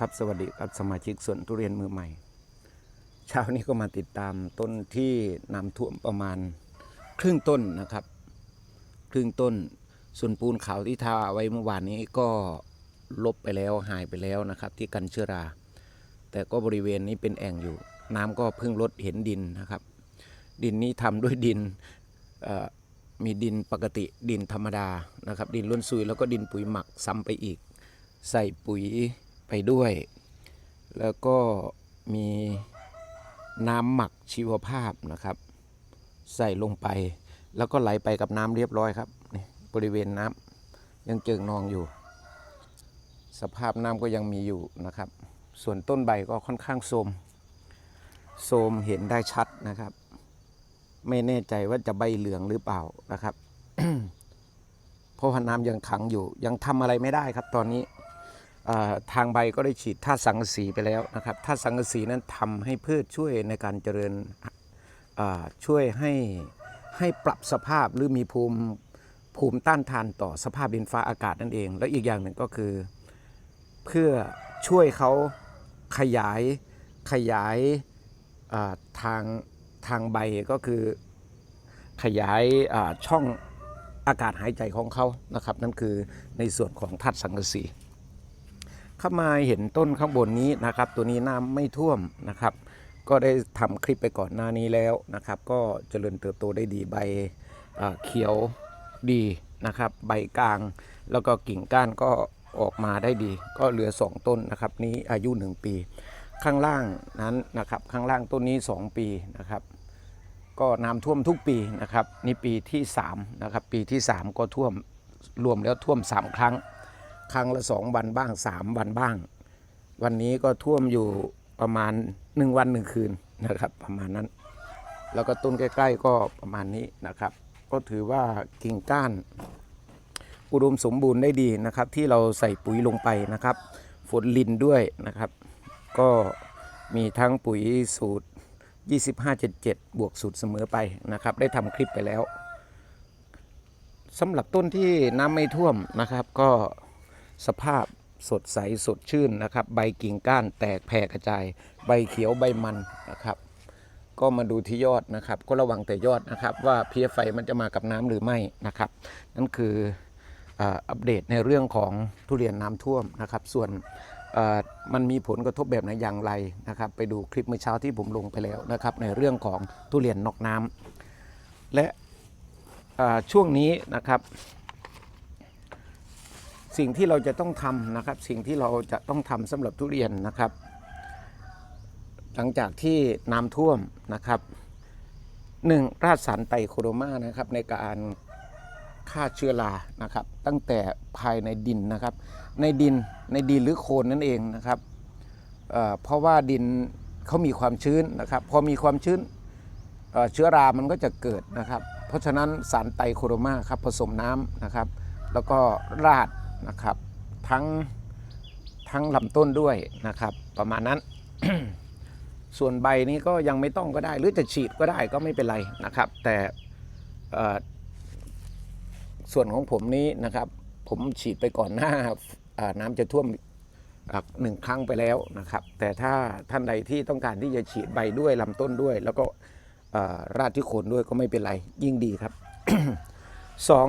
ครับสวัสดีครับสมาชิกสวนทุเรียนมือใหม่ เช้านี้ก็มาติดตามต้นที่น้ำท่วมประมาณครึ่งต้นนะครับ ครึ่งต้นส่วนปูนขาวที่ทาไว้เมื่อวานนี้ก็ลบไปแล้วหายไปแล้วนะครับ ที่กันเชื้อรา แต่ก็บริเวณนี้เป็นแอ่งอยู่ น้ำก็เพิ่งลดเห็นดินนะครับ ดินนี้ทำด้วยดินมีดินปกติดินธรรมดานะครับ ดินล้วนซุยแล้วก็ดินปุ๋ยหมักซ้ำไปอีก ใส่ปุ๋ย ไปด้วย แล้วก็มีน้ำหมักชีวภาพนะครับ ใส่ลงไป แล้วก็ไหลไปกับน้ำเรียบร้อยครับนี่บริเวณน้ำยังเจิงนองอยู่ สภาพน้ำก็ยังมีอยู่นะครับ ส่วนต้นใบก็ค่อนข้างโทมโทมเห็นได้ชัดนะครับ ไม่แน่ใจว่าจะใบเหลืองหรือเปล่านะครับเพราะว่าน้ำยังขังอยู่ ยังทำอะไรไม่ได้ครับตอนนี้ ทางใบก็ได้ฉีดธาตุสังกะสีไปแล้วนะครับธาตุสังกะสีนั้นทำให้พืชช่วยในการเจริญช่วยให้ให้ปรับสภาพหรือมีภูมิภูมิต้านทานต่อสภาพดินฟ้าอากาศนั่นเอง และอีกอย่างหนึ่งก็คือ เพื่อช่วยเขาขยายขยายทางทางใบก็คือขยายช่องอากาศหายใจของเขานะครับ นั่นคือในส่วนของธาตุสังกะสี ข้ามาเห็นต้นข้างบนนี้นะครับ ตัวนี้น้ำไม่ท่วมนะครับ ก็ได้ทำคลิปไปก่อนหน้านี้แล้วนะครับ ก็เจริญเติบโตได้ดีใบเขียวดีนะครับ ใบกลาง แล้วก็กิ่งก้านก็ออกมาได้ดี ก็เหลือ 2 ต้นนะครับ นี้อายุ 1 ปี ข้างล่างนั้นนะครับ ข้างล่างต้นนี้ 2 ปีนะครับ ก็น้ำท่วมทุกปีนะครับ นี่ปีที่3นะครับ ปีที่ 3 ก็ท่วมรวมแล้วท่วม 3 ครั้ง ครั้งละ2วันบ้าง3วันบ้าง วันนี้ก็ท่วมอยู่ประมาณ1วัน1คืนนะครับ ประมาณนั้น แล้วก็ต้นใกล้ ๆ ก็ประมาณนี้นะครับ ก็ถือว่ากิ่งก้าน อุดมสมบูรณ์ได้ดีนะครับ ที่เราใส่ปุ๋ยลงไปนะครับ ฝนลินด้วยนะครับ ก็มีทั้งปุ๋ยสูตร 2577 บวกสูตรเสมอไปนะครับ ได้ทำคลิปไปแล้วสำหรับต้นที่น้ำไม่ท่วมนะครับ ก็ สภาพสดใสสดชื่นนะครับ ใบกิ่งก้านแตกแผ่กระจาย ใบเขียวใบมันนะครับ ก็มาดูที่ยอดนะครับ ก็ระวังแต่ยอดนะครับ ว่าเพี้ยไฟมันจะมากับน้ำหรือไม่นะครับ นั่นคืออัปเดตในเรื่องของทุเรียนน้ำท่วมนะครับ ส่วนมันมีผลกระทบแบบไหนอย่างไรนะครับ ไปดูคลิปเมื่อเช้าที่ผมลงไปแล้วนะครับ ในเรื่องของทุเรียนนอกน้ำและช่วงนี้นะครับ สิ่งที่เราจะต้องทำนะครับ สิ่งที่เราจะต้องทำสำหรับทุเรียนนะครับ หลังจากที่น้ำท่วมนะครับหนึ่งราดสารไตรโคโรมานะครับในการฆ่าเชื้อรานะครับ ตั้งแต่ภายในดินนะครับ ในดินในดินหรือโคนนั่นเองนะครับเเพราะว่าดินเขามีความชื้นนะครับ พอมีความชื้นเเชื้อรามันก็จะเกิดนะครับ เพราะฉะนั้นสารไตรโคโรมาครับผสมน้ำนะครับ แล้วก็ราด นะครับ ทั้งทั้งลำต้นด้วยนะครับ ประมาณนั้น ส่วนใบนี้ก็ยังไม่ต้องก็ได้ หรือจะฉีดก็ได้ก็ไม่เป็นไรนะครับ แต่ส่วนของผมนี้นะครับ ผมฉีดไปก่อนหน้าน้ำจะท่วมหนึ่งครั้งไปแล้วนะครับ แต่ถ้าท่านใดที่ต้องการที่จะฉีดใบด้วยลำต้นด้วย แล้วก็ราดที่โคนด้วยก็ไม่เป็นไรยิ่งดีครับสอง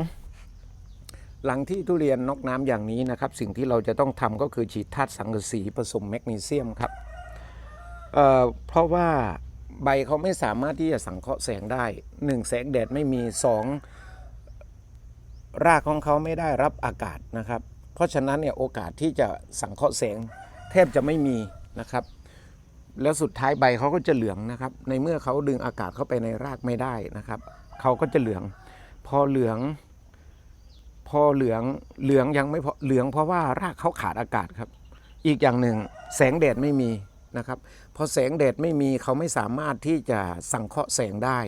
หลังที่ทุเรียนนอกน้ำอย่างนี้นะครับ สิ่งที่เราจะต้องทำก็คือฉีดธาตุสังกะสีผสมแมกนีเซียมครับเเพราะว่าใบเขาไม่สามารถที่จะสังเคราะห์แสงได้หนึ่งแสงแดดไม่มีสองรากของเขาไม่ได้รับอากาศนะครับ เพราะฉะนั้นเนี่ยโอกาสที่จะสังเคราะห์แสงแทบจะไม่มีนะครับ แล้วสุดท้ายใบเขาก็จะเหลืองนะครับ ในเมื่อเขาดึงอากาศเข้าไปในรากไม่ได้นะครับเขาก็จะเหลือง พอเหลือง พอเหลืองเหลืองยังไม่พอเหลืองเพราะว่ารากเขาขาดอากาศครับ อีกอย่างหนึ่งแสงแดดไม่มีนะครับพอแสงแดดไม่มีเขาไม่สามารถที่จะสังเคราะห์แสงได้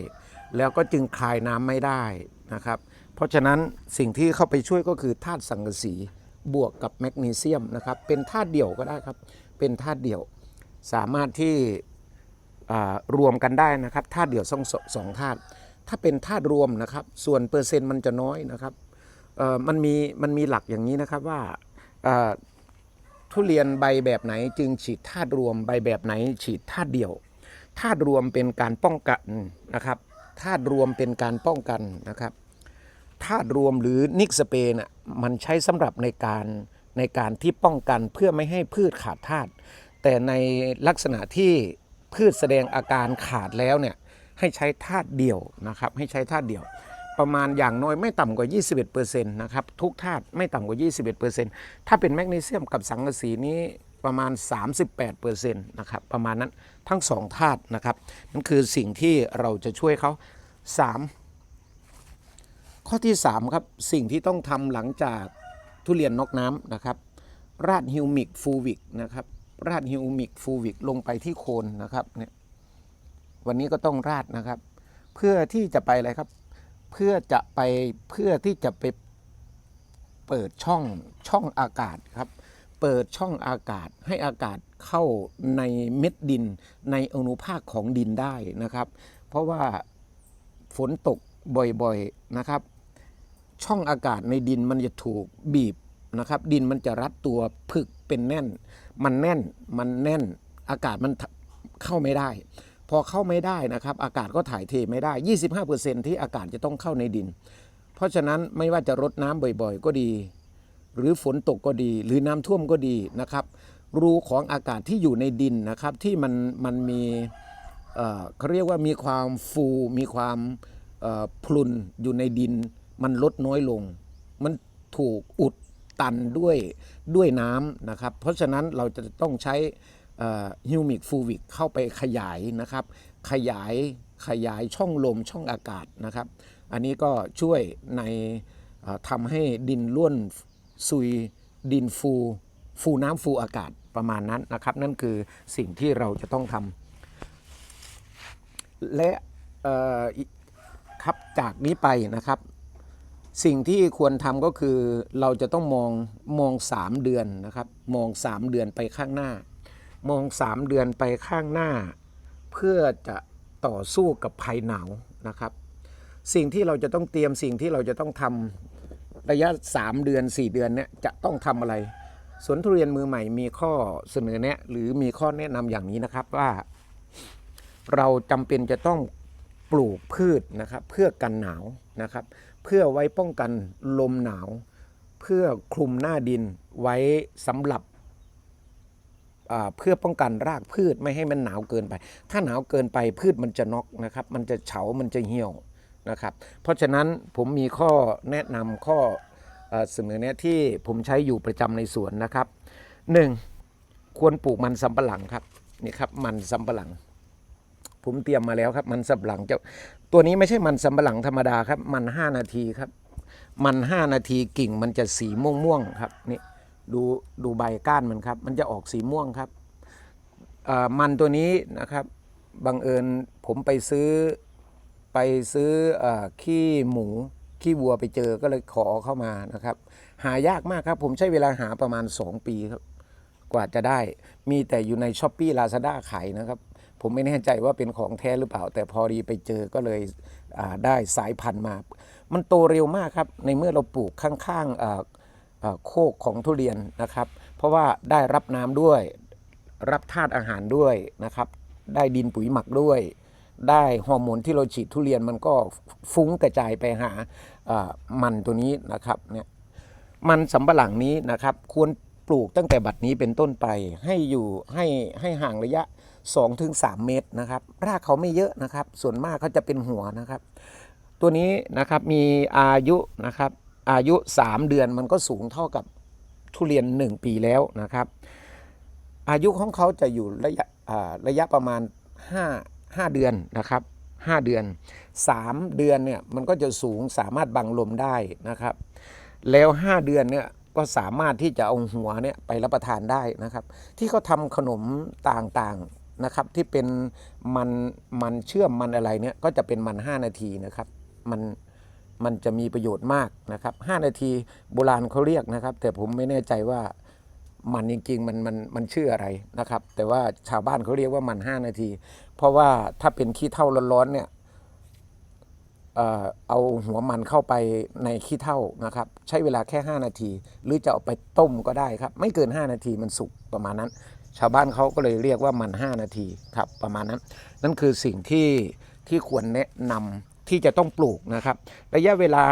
แล้วก็จึงคลายน้ำไม่ได้นะครับ เพราะฉะนั้นสิ่งที่เข้าไปช่วยก็คือธาตุสังกะสีบวกกับแมกนีเซียมนะครับ เป็นธาตุเดี่ยวก็ได้ครับ เป็นธาตุเดี่ยวสามารถที่อ่ารวมกันได้นะครับธาตุเดี่ยวสองสองธาตุถ้าเป็นธาตุรวมนะครับ ส่วนเปอร์เซ็นต์มันจะน้อยนะครับ มันมีมันมีหลักอย่างนี้นะครับว่าทุเรียนใบแบบไหนจึงฉีดธาตุรวมใบแบบไหนฉีดธาตุเดียวธาตุรวมเป็นการป้องกันนะครับธาตุรวมเป็นการป้องกันนะครับธาตุรวมหรือนิกสเปนะมันใช้สำหรับในการในการที่ป้องกันเพื่อไม่ให้พืชขาดธาตุแต่ในลักษณะที่พืชแสดงอาการขาดแล้วเนี่ยให้ใช้ธาตุเดียวนะครับให้ใช้ธาตุเดียว ประมาณอย่างน้อยไม่ต่ำกว่า 21%นะครับทุกธาตุไม่ต่ำกว่า 21%ถ้าเป็นแมกนีเซียมกับสังกะสีนี้ประมาณ 38%นะครับประมาณนั้นทั้งสองธาตุนะครับนั่นคือสิ่งที่เราจะช่วยเขา 3 ข้อที่ 3 ครับ สิ่งที่ต้องทำหลังจากทุเรียนนอกน้ำนะครับ ราดฮิวมิกฟูวิกนะครับราดฮิวมิกฟูวิกลงไปที่โคนนะครับเนี่ยวันนี้ก็ต้องราดนะครับ เพื่อที่จะไปอะไรครับ เพื่อจะไปเพื่อที่จะไปเปิดช่องช่องอากาศครับ เปิดช่องอากาศให้อากาศเข้าในเม็ดดินในอนุภาคของดินได้นะครับ เพราะว่าฝนตกบ่อยๆนะครับ ช่องอากาศในดินมันจะถูกบีบนะครับ ดินมันจะรัดตัวผึกเป็นแน่น มันแน่นมันแน่นอากาศมันเข้าไม่ได้ พอเข้าไม่ได้นะครับ อากาศก็ถ่ายเทไม่ได้ 25%ที่อากาศจะต้องเข้าในดิน เพราะฉะนั้นไม่ว่าจะรดน้ำบ่อยๆ ก็ดี หรือฝนตกก็ดี หรือน้ำท่วมก็ดีนะครับ รูของอากาศที่อยู่ในดินนะครับ ที่มันมันมีเขาเรียกว่ามีความฟูมีความพลุนอยู่ในดิน มันลดน้อยลง มันถูกอุดตันด้วยด้วยน้ำนะครับ เพราะฉะนั้นเราจะต้องใช้ ฮิวมิกฟูวิกเข้าไปขยายนะครับ ขยายขยายช่องลมช่องอากาศนะครับ อันนี้ก็ช่วยในทำให้ดินร่วนซุยดินฟูฟูน้ำฟูอากาศประมาณนั้นนะครับ นั่นคือสิ่งที่เราจะต้องทำและครับจากนี้ไปนะครับ สิ่งที่ควรทำก็คือเราจะต้องมองมอง 3 เดือนนะครับ มอง 3 เดือนไปข้างหน้า มอง3เดือนไปข้างหน้า เพื่อจะต่อสู้กับภัยหนาวนะครับ สิ่งที่เราจะต้องเตรียมสิ่งที่เราจะต้องทำระยะ 3 เดือน 4 เดือนเนี่ยจะต้องทำอะไรสวนทุเรียนมือใหม่มีข้อเสนอแนะหรือมีข้อแนะนำอย่างนี้นะครับว่า เราจำเป็นจะต้องปลูกพืชนะครับ เพื่อกันหนาวนะครับ เพื่อไว้ป้องกันลมหนาว เพื่อคลุมหน้าดินไว้สำหรับ เพื่อป้องกันรากพืชไม่ให้มันหนาวเกินไป ถ้าหนาวเกินไปพืชมันจะน็อกนะครับ มันจะเฉา มันจะเหี่ยวนะครับ เพราะฉะนั้นผมมีข้อแนะนำข้อเอ่อเสนอแนะที่ผมใช้อยู่ประจำในสวนนะครับหนึ่งควรปลูกมันสำปะหลังครับนี่ครับมันสำปะหลัง ผมเตรียมมาแล้วครับ มันสำปะหลังจะตัวนี้ไม่ใช่มันสำปะหลังธรรมดาครับ มัน 5 นาทีครับ มัน 5 นาทีกิ่งมันจะสีม่วงๆครับนี่ ดูดูใบก้านมันครับ มันจะออกสีม่วงครับมันตัวนี้นะครับบังเอิญผมไปซื้อไปซื้ออขี้หมูขี้วัวไปเจอก็เลยขอเข้ามานะครับ หายากมากครับ ผมใช้เวลาหาประมาณ 2 ปีครับ กว่าจะได้ มีแต่อยู่ในช้อปปี้ลาซาด้าขายนะครับ ผมไม่แน่ใจว่าเป็นของแท้หรือเปล่า แต่พอดีไปเจอก็เลยได้สายพันธุ์มา มันโตเร็วมากครับ ในเมื่อเราปลูกข้างๆอ่าอ่า โคกของทุเรียนนะครับ เพราะว่าได้รับน้ำด้วย รับธาตุอาหารด้วยนะครับ ได้ดินปุ๋ยหมักด้วย ได้ฮอร์โมนที่เราฉีดทุเรียนมันก็ฟุ้งกระจายไปหาอ่ามันตัวนี้นะครับเนี่ยมันสำปะหลังนี้นะครับ ควรปลูกตั้งแต่บัดนี้เป็นต้นไป ให้อยู่ให้ให้ห่างระยะ 2-3 เมตรนะครับ รากเขาไม่เยอะนะครับ ส่วนมากเขาจะเป็นหัวนะครับ ตัวนี้นะครับมีอายุนะครับ อายุ 3 เดือนมันก็สูงเท่ากับทุเรียน 1 ปีแล้วนะครับ อายุของเขาจะอยู่ระยะระยะประมาณ 5 5 เดือนนะครับ 5 เดือน 3 เดือนเนี่ยมันก็จะสูงสามารถบังลมได้นะครับ แล้ว 5 เดือนเนี่ยก็สามารถที่จะเอาหัวเนี่ยไปรับประทานได้นะครับ ที่เขาทำขนมต่างๆนะครับ ที่เป็นมันมันเชื่อมมันอะไรเนี่ยก็จะเป็นมัน 5 นาทีนะครับ มัน มันจะมีประโยชน์มากนะครับ 5 นาทีโบราณเขาเรียกนะครับ แต่ผมไม่แน่ใจว่ามันจริงๆมันมันมันชื่ออะไรนะครับ แต่ว่าชาวบ้านเขาเรียกว่ามัน 5 นาที เพราะว่าถ้าเป็นขี้เท่าร้อนๆเนี่ยเอาหัวมันเข้าไปในขี้เถ้านะครับ ใช้เวลาแค่ 5 นาที หรือจะเอาไปต้มก็ได้ครับ ไม่เกิน 5 นาทีมันสุกประมาณนั้น ชาวบ้านเขาก็เลยเรียกว่ามัน 5 นาทีครับประมาณนั้น นั่นคือสิ่งที่ที่ควรแนะนำ ที่จะต้องปลูกนะครับ ระยะเวลา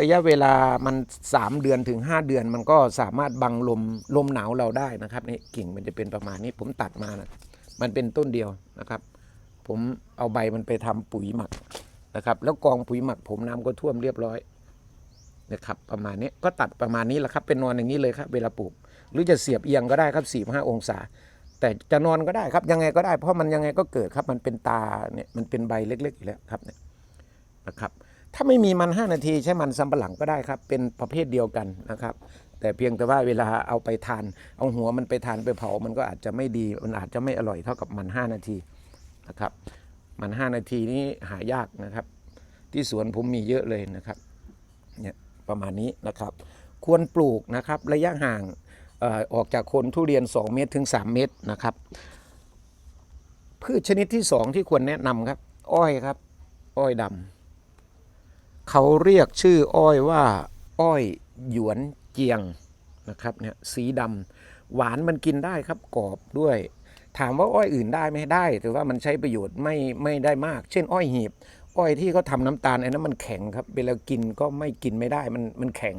ระยะเวลามัน 3 เดือนถึง 5 เดือน มันก็สามารถบังลมลมหนาวเราได้นะครับนี่กิ่งมันจะเป็นประมาณนี้ผมตัดมานะมันเป็นต้นเดียวนะครับ ผมเอาใบมันไปทำปุ๋ยหมักนะครับ แล้วกองปุ๋ยหมัก ผมน้ำก็ท่วมเรียบร้อยนะครับ ประมาณนี้ก็ตัดประมาณนี้แหละครับเป็นนอนอย่างนี้เลยครับ เวลาปลูก หรือจะเสียบเอียงก็ได้ครับสี่ห้าองศา แต่จะนอนก็ได้ครับยังไงก็ได้ เพราะมันยังไงก็เกิดครับมันเป็นตาเนี่ยมันเป็นใบเล็กๆอยู่แล้วครับเนี่ย นะครับ ถ้าไม่มีมัน 5 นาทีใช้มันสำปะหลังก็ได้ครับ เป็นประเภทเดียวกันนะครับ แต่เพียงแต่ว่าเวลาเอาไปทาน เอาหัวมันไปทานไปเผา มันก็อาจจะไม่ดี มันอาจจะไม่อร่อยเท่ากับมัน 5 นาทีนะครับ มัน 5 นาทีนี้หายากนะครับ ที่สวนผมมีเยอะเลยนะครับ เนี่ยประมาณนี้นะครับ ควรปลูกนะครับระยะห่างออกจากโคนทุเรียน 2 เมตรถึง 3 เมตรนะครับพืชชนิดที่ 2 ที่ควรแนะนำครับ อ้อยครับ อ้อยดำ เขาเรียกชื่ออ้อยว่า อ้อยหยวนเจียงนะครับเนี่ยสีดำหวานมันกินได้ครับกรอบด้วย ถามว่าอ้อยอื่นได้ไหมได้แต่ว่ามันใช้ประโยชน์ไม่ไม่ได้มาก เช่น อ้อยหีบ อ้อยที่เขาทำน้ำตาลไอ้นั้นมันแข็งครับเวลากินก็ไม่กินไม่ได้มันมันแข็ง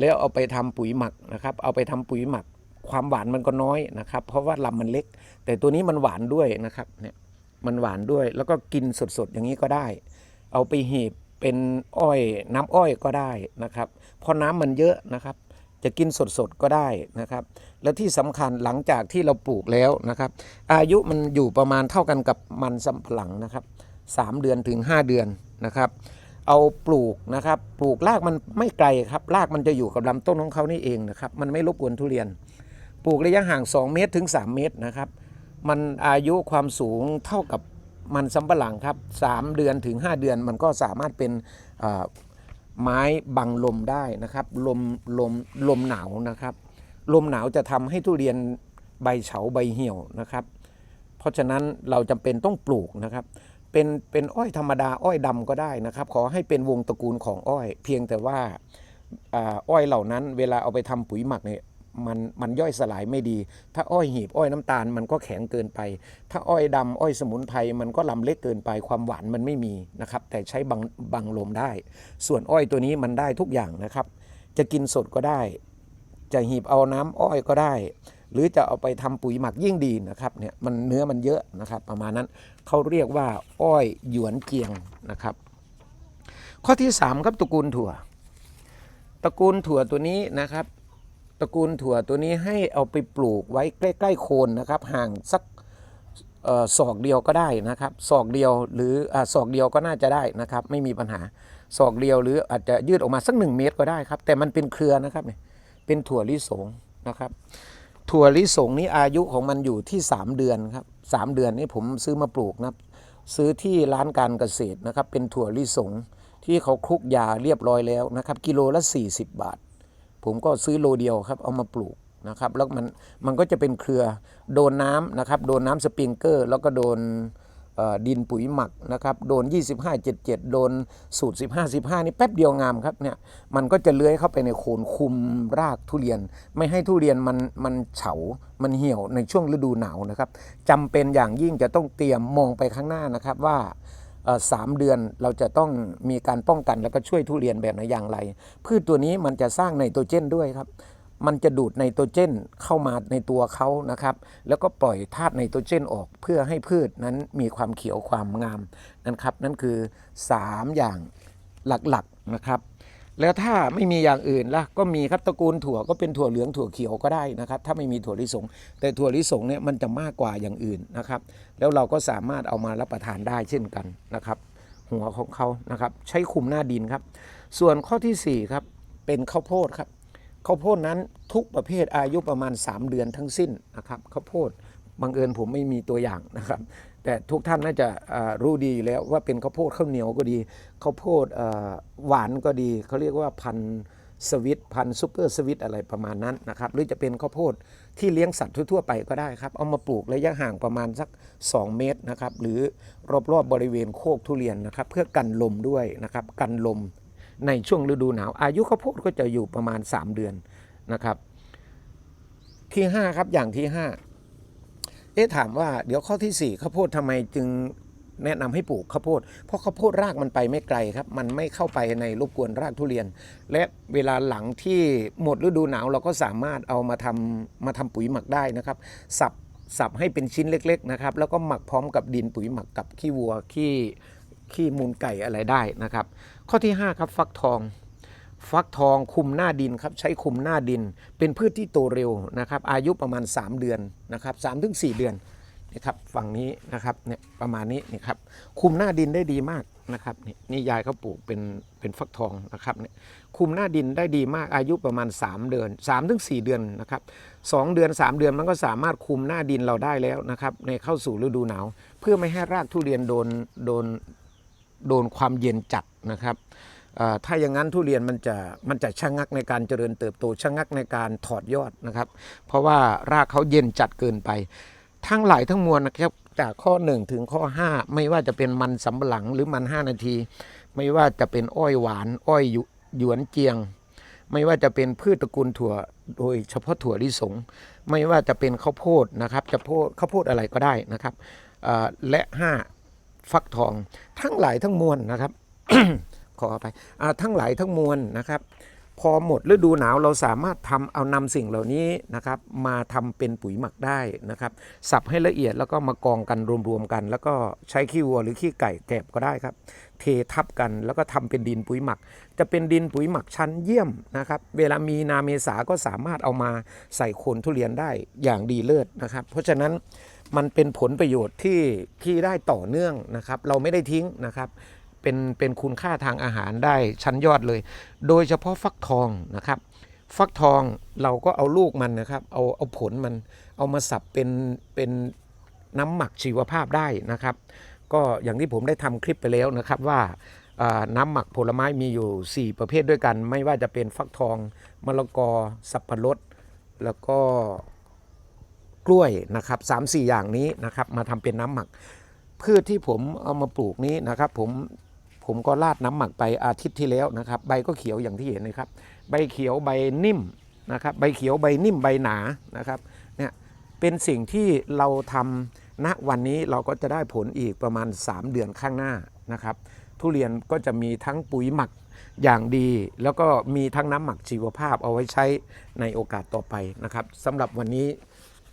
แล้วเอาไปทำปุ๋ยหมักนะครับ เอาไปทำปุ๋ยหมัก ความหวานมันก็น้อยนะครับ เพราะว่าลำมันเล็ก แต่ตัวนี้มันหวานด้วยนะครับเนี่ยมันหวานด้วย แล้วก็กินสดๆอย่างนี้ก็ได้ เอาไปหีบ เป็นอ้อยน้ำอ้อยก็ได้นะครับเพราะน้ำมันเยอะนะครับ จะกินสดๆก็ได้นะครับ แล้วที่สำคัญหลังจากที่เราปลูกแล้วนะครับ อายุมันอยู่ประมาณเท่ากันกับมันสำปะหลังนะครับสามเดือนถึง 5 เดือนนะครับเอาปลูกนะครับปลูกรากมันไม่ไกลครับรากมันจะอยู่กับลำต้นของเขานี่เองนะครับมันไม่รบกวนทุเรียน ปลูกระยะห่าง 2 เมตรถึง 3 เมตรนะครับ มันอายุความสูงเท่ากับ มันสำปะหลังครับ 3 เดือนถึง 5 เดือนมันก็สามารถเป็นไม้บังลมได้นะครับ ลมลมลมหนาวนะครับ ลมหนาวจะทำให้ทุเรียนใบเฉาใบเหี่ยวนะครับ เพราะฉะนั้นเราจำเป็นต้องปลูกนะครับ เป็นเป็นอ้อยธรรมดาอ้อยดำก็ได้นะครับ ขอให้เป็นวงตระกูลของอ้อย เพียงแต่ว่าอ้อยเหล่านั้นเวลาเอาไปทำปุ๋ยหมักเนี่ย มันมันย่อยสลายไม่ดี ถ้าอ้อยหีบอ้อยน้ำตาลมันก็แข็งเกินไป ถ้าอ้อยดำอ้อยสมุนไพรมันก็ลำเล็กเกินไปความหวานมันไม่มีนะครับ แต่ใช้บังบังลมได้ ส่วนอ้อยตัวนี้มันได้ทุกอย่างนะครับ จะกินสดก็ได้ จะหีบเอาน้ำอ้อยก็ได้ หรือจะเอาไปทำปุ๋ยหมักยิ่งดีนะครับเนี่ยมันเนื้อมันเยอะนะครับ ประมาณนั้นเขาเรียกว่า อ้อยหยวนเกียงนะครับ ข้อที่สามครับตระกูลถั่วตระกูลถั่วตัวนี้นะครับ ตระกูลถั่วตัวนี้ให้เอาไปปลูกไว้ใกล้ ๆ โคนนะครับ ห่างสักออศอกเดียวก็ได้นะครับศอกเดียวหรืออศอกเดียวก็น่าจะได้นะครับ ไม่มีปัญหาศอกเดียวหรืออาจจะยืดออกมาสักหนึ่งเมตรก็ได้ครับ แต่มันเป็นเครือนะครับเนี่ยเป็นถั่วลิสงนะครับ ถั่วลิสงนี้อายุของมันอยู่ที่ 3 เดือนครับสามเดือนนี้ผมซื้อมาปลูกนะครับซื้อที่ร้านการเกษตรนะครับ เป็นถั่วลิสงที่เขาคลุกยาเรียบร้อยแล้วนะครับ กิโลละ 40 บาท ผมก็ซื้อโลเดียวครับเอามาปลูกนะครับแล้วมันมันก็จะเป็นเครือโดนน้ำนะครับโดนน้ำสปริงเกอร์ แล้วก็โดนดินปุ๋ยหมักนะครับโดน 25 77 โดนสูตร 15 15 นี่แป๊บเดียวงามครับเนี่ยมันก็จะเลื้อยเข้าไปในโคนคุมรากทุเรียน ไม่ให้ทุเรียนมันมันเฉา มันเหี่ยวในช่วงฤดูหนาวนะครับจำเป็นอย่างยิ่งจะต้องเตรียมมองไปข้างหน้านะครับว่า สามเดือนเราจะต้องมีการป้องกันแล้วก็ช่วยทุเรียนแบบไหนอย่างไร พืชตัวนี้มันจะสร้างไนโตรเจนด้วยครับ มันจะดูดไนโตรเจนเข้ามาในตัวเขานะครับ แล้วก็ปล่อยธาตุไนโตรเจนออกเพื่อให้พืชนั้นมีความเขียวความงามนั่นครับนั่นคือ 3 อย่างหลักๆนะครับ แล้วถ้าไม่มีอย่างอื่นล่ะก็มีครับตระกูลถั่วก็เป็นถั่วเหลืองถั่วเขียวก็ได้นะครับถ้าไม่มีถั่วลิสง แต่ถั่วลิสงเนี่ยมันจะมากกว่าอย่างอื่นนะครับ แล้วเราก็สามารถเอามารับประทานได้เช่นกันนะครับ หัวของเขานะครับ ใช้คุมหน้าดินครับ ส่วนข้อทีสี่4ครับเป็นข้าวโพดครับข้าวโพดนั้นทุกประเภทอายุประมาณ 3 เดือนทั้งสิ้นนะครับข้าวโพดบังเอิญผมไม่มีตัวอย่างนะครับ แต่ทุกท่านน่าจะรู้ดีอยู่แล้วว่าเป็นข้าวโพดข้าวเหนียวก็ดีข้าวโพดหวานก็ดีเขาเรียกว่าพันสวิตพันซูเปอร์สวิตอะไรประมาณนั้นนะครับหรือจะเป็นข้าวโพดที่เลี้ยงสัตว์ทั่วไปก็ได้ครับ เอามาปลูกระยะห่างประมาณสัก 2 เมตรนะครับหรือรอบๆบริเวณโคกทุเรียนนะครับ เพื่อกันลมด้วยนะครับกันลมในช่วงฤดูหนาว อายุข้าวโพดก็จะอยู่ประมาณ 3 เดือนนะครับ ที่ 5 ครับอย่างที่ 5 เอ๊ะถามว่าเดี๋ยวข้อที่ 4 ข้าวโพดทำไมจึงแนะนำให้ปลูกข้าวโพด เพราะข้าวโพดรากมันไปไม่ไกลครับ มันไม่เข้าไปในรบกวนรากทุเรียน และเวลาหลังที่หมดฤดูหนาวเราก็สามารถเอามาทำมาทำปุ๋ยหมักได้นะครับ สับสับให้เป็นชิ้นเล็กๆนะครับ แล้วก็หมักพร้อมกับดินปุ๋ยหมักกับขี้วัวขี้ขี้มูลไก่อะไรได้นะครับ ข้อที่ 5 ครับฟักทอง ฟักทองคุมหน้าดินครับใช้คุมหน้าดิน เป็นพืชที่โตเร็วนะครับ อายุประมาณ 3 เดือนนะครับสามถึงสเดือนนี่ครับฝั่งนี้นะครับเนี่ยประมาณนี้นี่ครับคุมหน้าดินได้ดีมากนะครับนี่นี่ยายเขาปลูกเป็นเป็นฟักทองนะครับเนี่ยคุมหน้าดินได้ดีมากอายุประมาณ 3 เดือน3ถึงสเดือนนะครับสองเดือน 3 เดือนมันก็สามารถคุมหน้าดินเราได้แล้วนะครับในเข้าสู่ฤดูหนาว เพื่อไม่ให้รากทุเรียนโดนโดนโดนความเย็นจัดนะครับ ถ้าอย่างนั้นทุเรียนมันจะมันจะชะงักในการเจริญเติบโตชะงักในการถอดยอดนะครับ เพราะว่ารากเขาเย็นจัดเกินไป ทั้งหลายทั้งมวลนะครับจากข้อ 1 ถึงข้อ 5 ไม่ว่าจะเป็นมันสำปะหลังหรือมัน 5 นาที ไม่ว่าจะเป็นอ้อยหวาน อ้อยหยวนเจียง ไม่ว่าจะเป็นพืชตระกูลถั่ว โดยเฉพาะถั่วลิสง ไม่ว่าจะเป็นข้าวโพดนะครับจะโพดข้าวโพดอะไรก็ได้นะครับและ 5 ฟักทองทั้งหลายทั้งมวลนะครับ ขอไปทั้งหลายทั้งมวลนะครับ พอหมดฤดูหนาวเราสามารถทำเอานำสิ่งเหล่านี้นะครับมาทำเป็นปุ๋ยหมักได้นะครับ สับให้ละเอียดแล้วก็มากองกันรวมๆกัน แล้วก็ใช้ขี้วัวหรือขี้ไก่แกบก็ได้ครับ เททับกันแล้วก็ทำเป็นดินปุ๋ยหมัก จะเป็นดินปุ๋ยหมักชั้นเยี่ยมนะครับ เวลามีนาเมษาก็สามารถเอามาใส่โคนทุเรียนได้อย่างดีเลิศนะครับ เพราะฉะนั้นมันเป็นผลประโยชน์ที่ที่ได้ต่อเนื่องนะครับ เราไม่ได้ทิ้งนะครับ เป็นเป็นคุณค่าทางอาหารได้ชั้นยอดเลย โดยเฉพาะฟักทองนะครับ ฟักทองเราก็เอาลูกมันนะครับ เอาเอาผลมันเอามาสับเป็นเป็นน้ำหมักชีวภาพได้นะครับ ก็อย่างที่ผมได้ทำคลิปไปแล้วนะครับว่าน้ำหมักผลไม้มีอยู่ 4 ประเภทด้วยกัน ไม่ว่าจะเป็นฟักทองมะละกอ สับปะรด แล้วก็กล้วยนะครับสามสี่อย่างนี้นะครับ มาทำเป็นน้ำหมักพืชที่ผมเอามาปลูกนี้นะครับ ผม ผมก็ราดน้ำหมักไปอาทิตย์ที่แล้วนะครับ ใบก็เขียวอย่างที่เห็นนะครับ ใบเขียวใบนิ่มนะครับ ใบเขียวใบนิ่มใบหนานะครับเนี่ยเป็นสิ่งที่เราทำณวันนี้เราก็จะได้ผลอีกประมาณ 3 เดือนข้างหน้านะครับ ทุเรียนก็จะมีทั้งปุ๋ยหมักอย่างดี แล้วก็มีทั้งน้ำหมักชีวภาพเอาไว้ใช้ในโอกาสต่อไปนะครับสำหรับวันนี้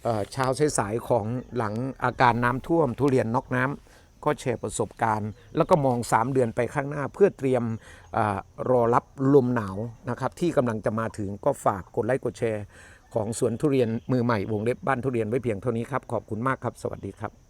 เอ่อเช้าสายๆของหลังอาการน้ำท่วมทุเรียนนอกน้ำ ก็แชร์ประสบการณ์ แล้วก็มอง 3 เดือนไปข้างหน้า เพื่อเตรียมอรอรับลมหนาวนะครับที่กำลังจะมาถึงก็ฝากกดไลค์กดแชร์ ของสวนทุเรียนมือใหม่วงเล็บบ้านทุเรียนไว้เพียงเท่านี้ครับขอบคุณมากครับ สวัสดีครับ